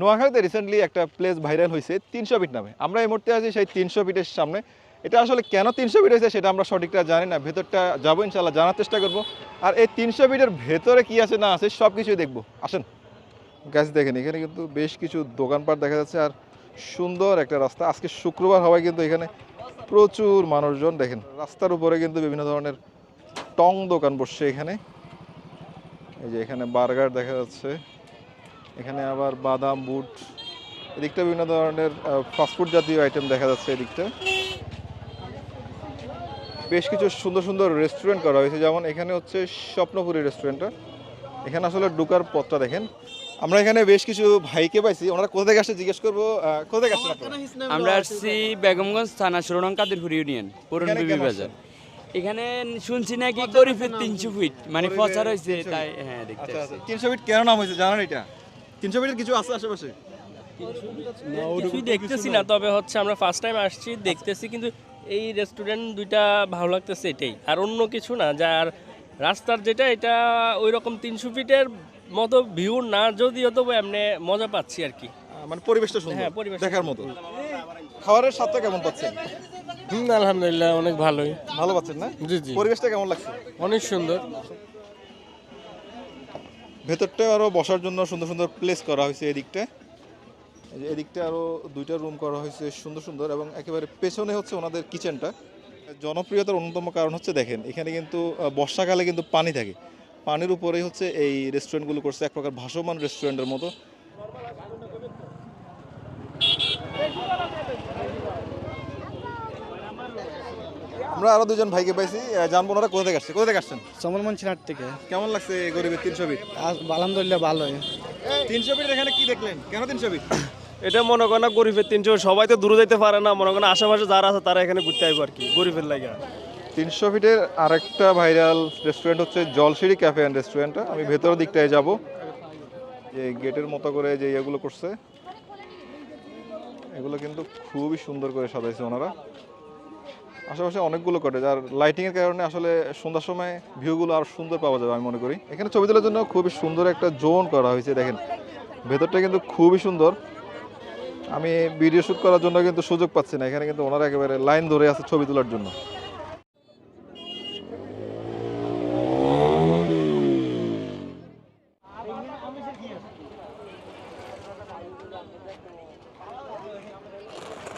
নোয়াখালীতে রিসেন্টলি একটা place viral হয়েছে, তিনশো ফিট নামে। আমরা এই মুহূর্তে আছি সেই তিনশো ফিটের সামনে। এটা আসলে কেন তিনশো ফিট হয়েছে সেটা আমরা সঠিকটা জানি না। ভেতরটা যাব ইনশাল্লাহ জানার চেষ্টা করব। আর এই তিনশো ফিটের ভেতরে কি আছে, না আছে সব কিছুই দেখব। আসেন। গাছ দেখেন, এখানে কিন্তু বেশ কিছু দোকানপাট দেখা যাচ্ছে আর সুন্দর একটা রাস্তা। আজকে শুক্রবার হওয়ায় কিন্তু এখানে প্রচুর মানুষজন দেখেন, রাস্তার উপরে কিন্তু বিভিন্ন ধরনের টং দোকান বসছে এখানে। এই যে এখানে বার্গার দেখা যাচ্ছে। এখানে আবার বাদাম বুট এদিকটা বিভিন্ন ধরনের ফাস্টফুড জাতীয় আইটেম দেখা যাচ্ছে এদিকটা। বেশ কিছু সুন্দর সুন্দর রেস্টুরেন্ট করা হয়েছে যেমন এখানে হচ্ছে স্বপ্নপুরী রেস্টুরেন্টটা এখানে আসলে ঢুকার পথটা দেখেন। আমরা এখানে বেশ কিছু ভাইকে পাইছি ওনারা কোথা থেকে আসছে জিজ্ঞেস করব আহ, কোথা থেকে আপনারা? আমরা আসছি বেগমগঞ্জ থানা সুরনং কাদিরপুর ইউনিয়ন পুরন বাজার। এখানে শুনছি নাকি গরিবের তিনশো ফিট মানে প্রচার হয়েছে তাই হ্যাঁ দেখতে আচ্ছা আসছি। আচ্ছা তিনশো ফিট কেন নাম হয়েছে জানেন এটা? তিনশো ফিটের কিছু আছে আশেপাশে? কিছুই দেখতেছি না তবে হচ্ছে আমরা ফার্স্ট টাইম আসছি দেখতেছি কিন্তু এই রেস্টুরেন্ট দুইটা ভালো লাগতেছে এটাই। আর অন্য কিছু না যার রাস্তার যেটা এটা ওই রকম তিনশো ফিটের মতো ভিউ না যদিও তবু এমনি মজা পাচ্ছি আর কি। মানে পরিবেশটা সুন্দর হ্যাঁ, পরিবেশটা দেখার মতো। খাবারের স্বাদটা কেমন পাচ্ছেন? হুম আলহামদুলিল্লাহ অনেক ভালোই। ভালো পাচ্ছেন না? জি জি। পরিবেশটা কেমন লাগছে? অনেক সুন্দর। ভেতরটা আরও বসার জন্য সুন্দর সুন্দর প্লেস করা হয়েছে এদিকটায়। এদিকটা আরও দুইটা রুম করা হয়েছে সুন্দর সুন্দর এবং একেবারে পেছনে হচ্ছে ওনাদের কিচেনটা জনপ্রিয়তার অন্যতম কারণ হচ্ছে দেখেন, এখানে কিন্তু বর্ষাকালে কিন্তু পানি থাকে। পানির উপরেই হচ্ছে এই রেস্টুরেন্টগুলো করছে, এক প্রকার ভাসমান রেস্টুরেন্টের মতো। আমরা আরও দুজন ভাইকে পাইছি। জানব ওনারা কোথা থেকে আসছে? কোথা থেকে আসছেন? সমরমন চিনার থেকে। কেমন লাগছে গরিবের তিনশো ফিট আজ- আলহামদুলিল্লাহ ভালোই। তিনশো ফিট এখানে কি দেখলেন? কেন তিনশো ফিট এটা মনে করেন না গরিবের তিনশো সবাই তো দূরে যেতে পারে না। মনে করেন আশেপাশে যারা আছে তারা এখানে ঘুরতে আসবে আর কি গরিবের লাগে তিনশো ফিটের আরেকটা ভাইরাল রেস্টুরেন্ট হচ্ছে জলসিঁড়ি ক্যাফে অ্যান্ড রেস্টুরেন্টটা আমি ভেতরের দিকটায় যাব। যে গেটের মতো করে যে ইয়েগুলো করছে এগুলো কিন্তু খুবই সুন্দর করে সাজাইছে ওনারা। আশেপাশে অনেকগুলো কটেজ আর লাইটিংয়ের কারণে আসলে সন্ধ্যার সময় ভিউগুলো আর সুন্দর পাওয়া যাবে আমি মনে করি। এখানে ছবি তোলার জন্য খুবই সুন্দর একটা জোন করা হয়েছে, দেখেন। ভেতরটা কিন্তু খুবই সুন্দর। আমি ভিডিও শ্যুট করার জন্য কিন্তু সুযোগ পাচ্ছি না, এখানে কিন্তু ওনারা একেবারে লাইন ধরে আছে ছবি তোলার জন্য।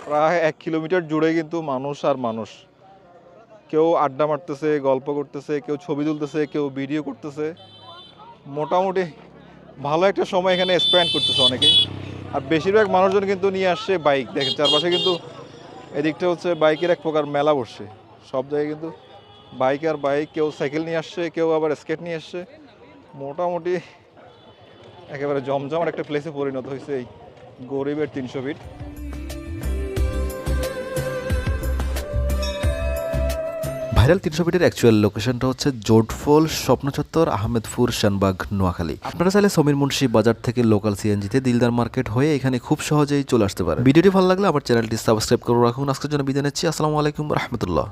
প্রায় এক কিলোমিটার জুড়ে কিন্তু মানুষ আর মানুষ। কেউ আড্ডা মারতেছে, গল্প করতেছে, কেউ ছবি তুলতেছে, কেউ ভিডিও করতেছে। মোটামুটি ভালো একটা সময় এখানে স্পেন্ড করতেছে অনেকেই। আর বেশিরভাগ মানুষজন কিন্তু নিয়ে আসছে বাইক দেখেন চারপাশে কিন্তু এদিকটা হচ্ছে বাইকের এক প্রকার মেলা বসছে সব জায়গায় কিন্তু বাইক আর বাইক কেউ সাইকেল নিয়ে আসছে, কেউ আবার স্কেট নিয়ে আসছে। মোটামুটি একেবারে জমজমাট একটা প্লেসে পরিণত হয়েছে এই গরিবের তিনশো ফিট ভাইরাল তিনশো ফিটের অ্যাকচুয়াল লোকেশনটা হচ্ছে জোটফল, স্বপ্নচত্বর, আহমেদপুর শানবাগ নোয়াখালী। আপনারা চাইলে সমীর মুন্সি বাজার থেকে লোকাল সিএনজিতে দিলদার মার্কেট হয়ে এখানে খুব সহজেই চলে আসতে পারেন। ভিডিওটি ভালো লাগলে আমার চ্যানেলটি সাবস্ক্রাইব করে রাখুন। আজকের জন্য বিদায় নিচ্ছি। আসসালামু আলাইকুম রহমতুল্লাহ।